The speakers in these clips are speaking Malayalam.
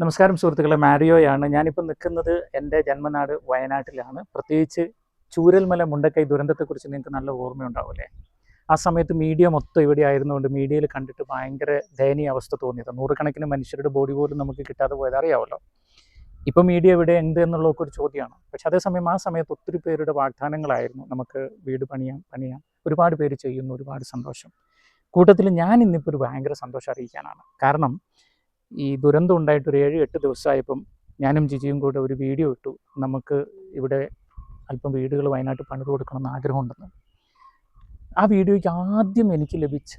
നമസ്കാരം സുഹൃത്തുക്കളെ മാരിയോയാണ്. ഞാനിപ്പോൾ നിൽക്കുന്നത് എന്റെ ജന്മനാട് വയനാട്ടിലാണ്. പ്രത്യേകിച്ച് ചൂരൽമല മുണ്ടക്കൈ ദുരന്തത്തെക്കുറിച്ച് നിങ്ങൾക്ക് നല്ല ഓർമ്മയുണ്ടാവില്ലേ? ആ സമയത്ത് മീഡിയ മൊത്തം ഇവിടെ ആയിരുന്നുകൊണ്ട് മീഡിയയിൽ കണ്ടിട്ട് ഭയങ്കര ദയനീയ അവസ്ഥ തോന്നിയത്. നൂറുകണക്കിന് മനുഷ്യരുടെ ബോഡി പോലും നമുക്ക് കിട്ടാതെ പോയത് അറിയാമല്ലോ ഇപ്പോൾ മീഡിയ ഇവിടെ എന്ത് എന്നുള്ളതൊക്കെ ഒരു ചോദ്യമാണ്. പക്ഷെ അതേസമയം ആ സമയത്ത് ഒത്തിരി പേരുടെ വാഗ്ദാനങ്ങളായിരുന്നു. നമുക്ക് വീട് പണിയാം പണിയാം. ഒരുപാട് പേര് ചെയ്യുന്നു ഒരുപാട് സന്തോഷം. കൂട്ടത്തിൽ ഞാൻ ഇന്നിപ്പോൾ ഒരു ഭയങ്കര സന്തോഷം അറിയിക്കാനാണ്. കാരണം ഈ ദുരന്തം ഉണ്ടായിട്ട് ഒരു ഏഴ് എട്ട് ദിവസമായപ്പം ഞാനും ജിജിയും കൂടെ ഒരു വീഡിയോ ഇട്ടു. നമുക്ക് ഇവിടെ അല്പം വീടുകൾ വയനാട്ടിൽ പണിത് കൊടുക്കണമെന്ന് ആഗ്രഹമുണ്ടെന്ന്. ആ വീഡിയോയ്ക്ക് ആദ്യം എനിക്ക് ലഭിച്ച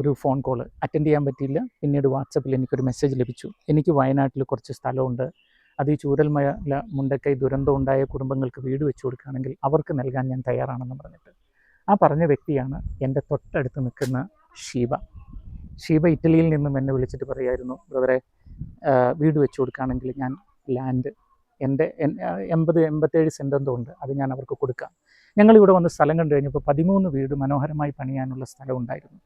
ഒരു ഫോൺ കോൾ അറ്റൻഡ് ചെയ്യാൻ പറ്റിയില്ല. പിന്നീട് വാട്സപ്പിൽ എനിക്കൊരു മെസ്സേജ് ലഭിച്ചു. എനിക്ക് വയനാട്ടിൽ കുറച്ച് സ്ഥലമുണ്ട്. അത് ഈ ചൂരൽമല മുണ്ടക്കൈ ദുരന്തം ഉണ്ടായ കുടുംബങ്ങൾക്ക് വീട് വെച്ചു കൊടുക്കുകയാണെങ്കിൽ അവർക്ക് നൽകാൻ ഞാൻ തയ്യാറാണെന്ന് പറഞ്ഞിട്ട്. ആ പറഞ്ഞ വ്യക്തിയാണ് എന്റെ തൊട്ടടുത്ത് നിൽക്കുന്ന ഷീബ. ഷീബ ഇറ്റലിയിൽ നിന്നും എന്നെ വിളിച്ചിട്ട് പറയായിരുന്നു ബ്രദറെ വീട് വെച്ചു കൊടുക്കുകയാണെങ്കിൽ ഞാൻ ലാൻഡ് എന്റെ എൺപത് എൺപത്തേഴ് സെന്റ് എന്തോ ഉണ്ട് അത് ഞാൻ അവർക്ക് കൊടുക്കാം. ഞങ്ങളിവിടെ വന്ന് സ്ഥലം കണ്ടു കഴിഞ്ഞപ്പോൾ പതിമൂന്ന് വീട് മനോഹരമായി പണിയാനുള്ള സ്ഥലം ഉണ്ടായിരുന്നു.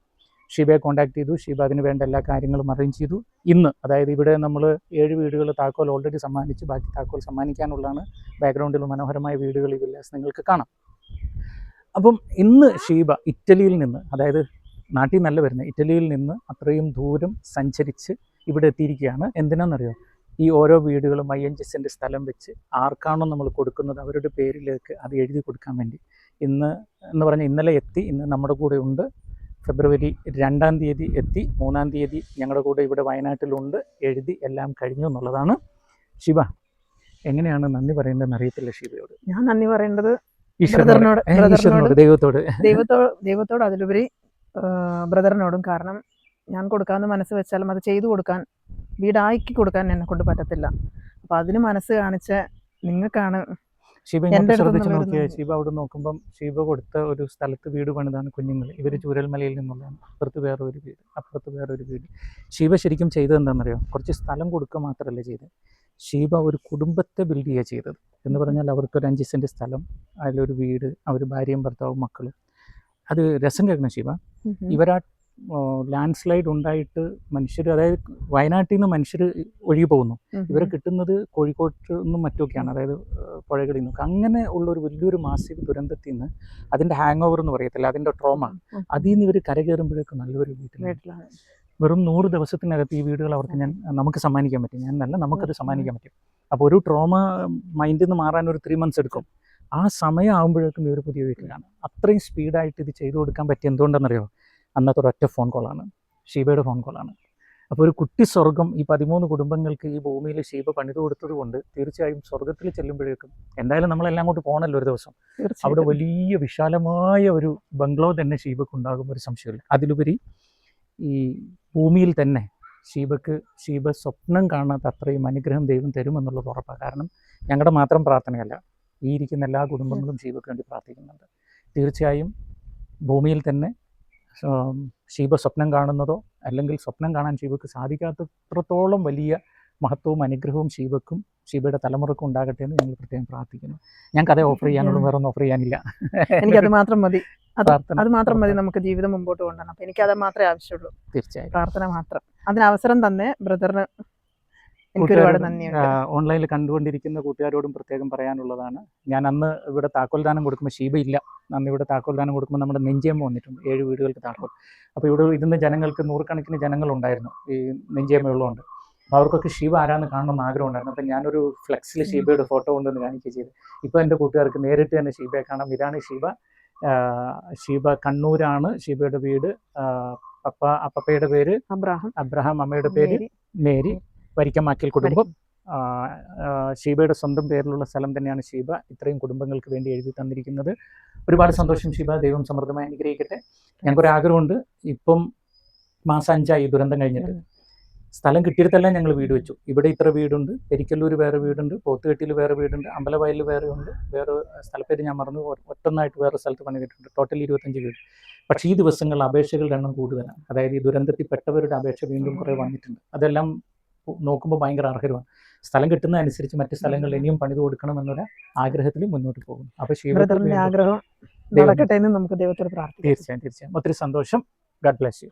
ഷീബയെ കോൺടാക്ട് ചെയ്തു ഷീബ അതിന് വേണ്ട എല്ലാ കാര്യങ്ങളും അറേഞ്ച് ചെയ്തു. ഇന്ന് അതായത് ഇവിടെ നമ്മൾ ഏഴ് വീടുകൾ താക്കോൽ ഓൾറെഡി സമ്മാനിച്ച് ബാക്കി താക്കോൽ സമ്മാനിക്കാനുള്ളതാണ് ബാക്ക്ഗ്രൗണ്ടിൽ മനോഹരമായ വീടുകൾ ഈ വില്ലാസ് നിങ്ങൾക്ക് കാണാം. അപ്പം ഇന്ന് ഷീബ ഇറ്റലിയിൽ നിന്ന് അതായത് നാട്ടിൽ നല്ല വരുന്നത്. ഇറ്റലിയിൽ നിന്ന് അത്രയും ദൂരം സഞ്ചരിച്ച് ഇവിടെ എത്തിയിരിക്കുകയാണ്. എന്തിനാണെന്നറിയോ? ഈ ഓരോ വീടുകളും അയ്യഞ്ച് സെന്റ് സ്ഥലം വെച്ച് ആർക്കാണോ നമ്മൾ കൊടുക്കുന്നത് അവരുടെ പേരിലേക്ക് അത് എഴുതി കൊടുക്കാൻ വേണ്ടി. ഇന്ന് എന്ന് പറഞ്ഞാൽ ഇന്നലെ എത്തി ഇന്ന് നമ്മുടെ കൂടെ ഉണ്ട്. ഫെബ്രുവരി രണ്ടാം തീയതി എത്തി മൂന്നാം തീയതി ഞങ്ങളുടെ കൂടെ ഇവിടെ വയനാട്ടിലുണ്ട്. എഴുതി എല്ലാം കഴിഞ്ഞു എന്നുള്ളതാണ്. ശിവ എങ്ങനെയാണ് നന്ദി പറയേണ്ടതെന്ന് അറിയത്തില്ല ശിവയോട്? ഞാൻ നന്ദി പറയേണ്ടത് ഈശ്വരനോട്. ദൈവത്തോട് ദൈവത്തോട്. ദൈവത്തോട് അതിലുപരി ബ്രദറിനോടും കാരണം ഞാൻ കൊടുക്കാമെന്ന് മനസ്സ് വെച്ചാലും അത് ചെയ്തു കൊടുക്കാൻ വീടാക്കി കൊടുക്കാൻ എന്നെ കൊണ്ട് പറ്റത്തില്ല. അപ്പൊ അതിന് മനസ്സ് കാണിച്ച നിങ്ങൾക്കാണ് ഷീബ ഇങ്ങോട്ട് ശ്രദ്ധിച്ച് നോക്കിയാൽ വരുന്നത്. അവിടെ നോക്കുമ്പം ശിവ കൊടുത്ത ഒരു സ്ഥലത്ത് വീട് പണിതാണ് കുഞ്ഞുങ്ങൾ. ഇവർ ചൂരൽമലയിൽ നിന്നുള്ളതാണ്. അപ്പുറത്ത് വേറെ ഒരു വീട് അപ്പുറത്ത് വേറെ ഒരു വീട്. ശിവ ശരിക്കും ചെയ്തത് എന്താണെന്നറിയോ? കുറച്ച് സ്ഥലം കൊടുക്കുക മാത്രമല്ല ചെയ്തത്. ശിവ ഒരു കുടുംബത്തെ ബിൽഡ് ചെയ്യുക ചെയ്തത്. എന്ന് പറഞ്ഞാൽ അവർക്ക് ഒരു അഞ്ച് സെന്റ് സ്ഥലം അതിലൊരു വീട് അവർ ഭാര്യയും ഭർത്താവും മക്കളും. അത് രസം കേൾക്കണം ശിവ. ഇവരാ ലാൻഡ് സ്ലൈഡ് ഉണ്ടായിട്ട് മനുഷ്യർ അതായത് വയനാട്ടിൽ നിന്ന് മനുഷ്യർ ഒഴുകി പോകുന്നു. ഇവരെ കിട്ടുന്നത് കോഴിക്കോട്ട് നിന്നും മറ്റുമൊക്കെയാണ് അതായത് പുഴകളിൽ നിന്നൊക്കെ അങ്ങനെ ഉള്ള ഒരു വലിയൊരു മാസിക ദുരന്തത്തിൽ നിന്ന് അതിന്റെ ഹാങ് ഓവർ എന്ന് പറയത്തില്ല അതിന്റെ ട്രോമ അതിൽ നിന്ന് ഇവർ കരകയറുമ്പോഴേക്കും നല്ലൊരു വീട്ടിൽ വീട്ടിലാണ്. വെറും നൂറ് ദിവസത്തിനകത്ത് ഈ വീടുകൾ അവർക്ക് ഞാൻ നമുക്ക് സമ്മാനിക്കാൻ പറ്റും. ഞാൻ നല്ല നമുക്കത് സമ്മാനിക്കാൻ പറ്റും. അപ്പോൾ ഒരു ട്രോമ മൈൻഡിൽ നിന്ന് മാറാൻ ഒരു ത്രീ മന്ത്സ് എടുക്കും. ആ സമയമാകുമ്പോഴേക്കും ഇവർ പുതിയ വീട്ടിലാണ്. അത്രയും സ്പീഡായിട്ട് ഇത് ചെയ്തു കൊടുക്കാൻ പറ്റിയ എന്തുകൊണ്ടെന്നറിയോ? അന്നത്തെ ഒരൊറ്റ ഫോൺ കോളാണ്. ഷീബയുടെ ഫോൺ കോളാണ്. അപ്പോൾ ഒരു കുട്ടി സ്വർഗം ഈ പതിമൂന്ന് കുടുംബങ്ങൾക്ക് ഈ ഭൂമിയിൽ ഷീബ പണിത് കൊടുത്തത് കൊണ്ട് തീർച്ചയായും സ്വർഗത്തിൽ ചെല്ലുമ്പോഴേക്കും എന്തായാലും നമ്മളെല്ലാം അങ്ങോട്ട് പോകണല്ലോ ഒരു ദിവസം. അവിടെ വലിയ വിശാലമായ ഒരു ബംഗ്ലോ തന്നെ ഷീബക്ക് ഉണ്ടാകും ഒരു സംശയമില്ല അതിലുപരി ഈ ഭൂമിയിൽ തന്നെ ഷീബക്ക് ഷീബ സ്വപ്നം കാണാത്ത അത്രയും അനുഗ്രഹം ദൈവം തരുമെന്നുള്ളത് ഉറപ്പാണ്. കാരണം ഞങ്ങളുടെ മാത്രം പ്രാർത്ഥനയല്ല. ഈ ഇരിക്കുന്ന എല്ലാ കുടുംബങ്ങളും ഷീബയ്ക്ക് വേണ്ടി പ്രാർത്ഥിക്കുന്നുണ്ട്. തീർച്ചയായും ഭൂമിയിൽ തന്നെ ശിവ ഷീബ സ്വപ്നം കാണുന്നതോ അല്ലെങ്കിൽ സ്വപ്നം കാണാൻ ഷീബയ്ക്ക് സാധിക്കാത്തത്രത്തോളം വലിയ മഹത്വവും അനുഗ്രഹവും ഷീബക്കും ഷീബയുടെ തലമുറക്കും ഉണ്ടാകട്ടെ എന്ന് ഞങ്ങൾ പ്രത്യേകം പ്രാർത്ഥിക്കുന്നു. ഞാൻ കഥ ഓഫർ ചെയ്യാനുള്ള വേറെ ഒന്നും ഓഫർ ചെയ്യാനില്ല. അത് മാത്രം മതി. അത് മാത്രം മതി നമുക്ക് ജീവിതം മുമ്പോട്ട് കൊണ്ടുവരണം അപ്പൊ എനിക്കത് മാത്രമേ ആവശ്യമുള്ളൂ. തീർച്ചയായും. പ്രാർത്ഥന മാത്രം. അതിന് അവസരം തന്നെ ബ്രദറിന് എനിക്ക് ഒരുപാട് കൂട്ടുകാരോടും, നന്ദിയുണ്ട് ആ, ഓൺലൈനിൽ കണ്ടുകൊണ്ടിരിക്കുന്ന കൂട്ടുകാരോടും പ്രത്യേകം പറയാനുള്ളതാണ്. ഞാൻ അന്ന് ഇവിടെ താക്കോൽ ദാനം കൊടുക്കുമ്പോൾ ശീബ ഇല്ല അന്ന് ഇവിടെ താക്കോൽ ദാനം കൊടുക്കുമ്പോൾ നമ്മുടെ നെഞ്ചിയമ്മ വന്നിട്ടുണ്ട്. ഏഴ് വീടുകൾക്ക് താക്കോൽ. അപ്പോൾ ഇവിടെ ഇരുന്ന ജനങ്ങൾക്ക് നൂറുകണക്കിന് ജനങ്ങളുണ്ടായിരുന്നു. ഈ നെഞ്ചിയമ്മ ഉള്ളതുകൊണ്ട്. അപ്പോൾ അവർക്കൊക്കെ ശിവ ആരാന്ന് കാണണമെന്ന് ആഗ്രഹം ഉണ്ടായിരുന്നു അപ്പം ഞാനൊരു ഫ്ലെക്സിൽ ശിവയുടെ ഫോട്ടോ കൊണ്ടുവന്ന് കാണിക്കുകയും ചെയ്തു. ഇപ്പോൾ എന്റെ കൂട്ടുകാർക്ക് നേരിട്ട് തന്നെ ഷീബയെ കാണാം. ഇതാണ് ശിവ ശിവ കണ്ണൂരാണ്. ശിവയുടെ വീട്. അപ്പ പപ്പ അപ്പയുടെ പേര് അബ്രഹാം. അബ്രഹാം അമ്മയുടെ പേര് മേരി. വരിക്കമാക്കിൽ കുടുംബം. ഷീബയുടെ സ്വന്തം പേരിലുള്ള സ്ഥലം തന്നെയാണ് ഷീബ. ഇത്രയും കുടുംബങ്ങൾക്ക് വേണ്ടി എഴുതി തന്നിരിക്കുന്നത്. ഒരുപാട് സന്തോഷം ഷീബ. ദൈവം സമൃദ്ധമായി അനുഗ്രഹിക്കട്ടെ. ഞങ്ങൾക്കൊരു ആഗ്രഹമുണ്ട്. ഇപ്പം മാസം അഞ്ചായി ദുരന്തം കഴിഞ്ഞിട്ട്. സ്ഥലം കിട്ടിയിടത്തെല്ലാം ഞങ്ങൾ വീട് വെച്ചു. ഇവിടെ ഇത്ര വീടുണ്ട്. പെരിക്കല്ലൂർ വേറെ വീടുണ്ട്. പോത്തുകെട്ടിയിൽ വേറെ വീടുണ്ട്. അമ്പലവയലിൽ വേറെ ഉണ്ട്. വേറെ സ്ഥലപ്പേര് ഞാൻ മറന്നു. ഒറ്റൊന്നായിട്ട് വേറെ സ്ഥലത്ത് പണിതിട്ടുണ്ട്. ടോട്ടൽ ഇരുപത്തഞ്ച് വീട്. പക്ഷേ ഈ ദിവസങ്ങളിൽ അപേക്ഷകളുടെ എണ്ണം കൂടുതലാണ്. അതായത് ഈ ദുരന്തത്തിൽ പെട്ടവരുടെ അപേക്ഷ വീണ്ടും കുറേ വന്നിട്ടുണ്ട് അതെല്ലാം നോക്കുമ്പോൾ ഭയങ്കര അർഹരമാണ് സ്ഥലം കിട്ടുന്ന അനുസരിച്ച് മറ്റു സ്ഥലങ്ങളിൽ ഇനിയും പണിത് കൊടുക്കണം എന്നുള്ള ആഗ്രഹത്തിൽ മുന്നോട്ട് പോകും അപ്പൊ ശിവ ആഗ്രഹം നടക്കട്ടെ എന്ന് നമുക്ക് ദൈവത്തോട് പ്രാർത്ഥിക്കാം. തീർച്ചയായും തീർച്ചയായും. ഒത്തിരി സന്തോഷം. God bless you.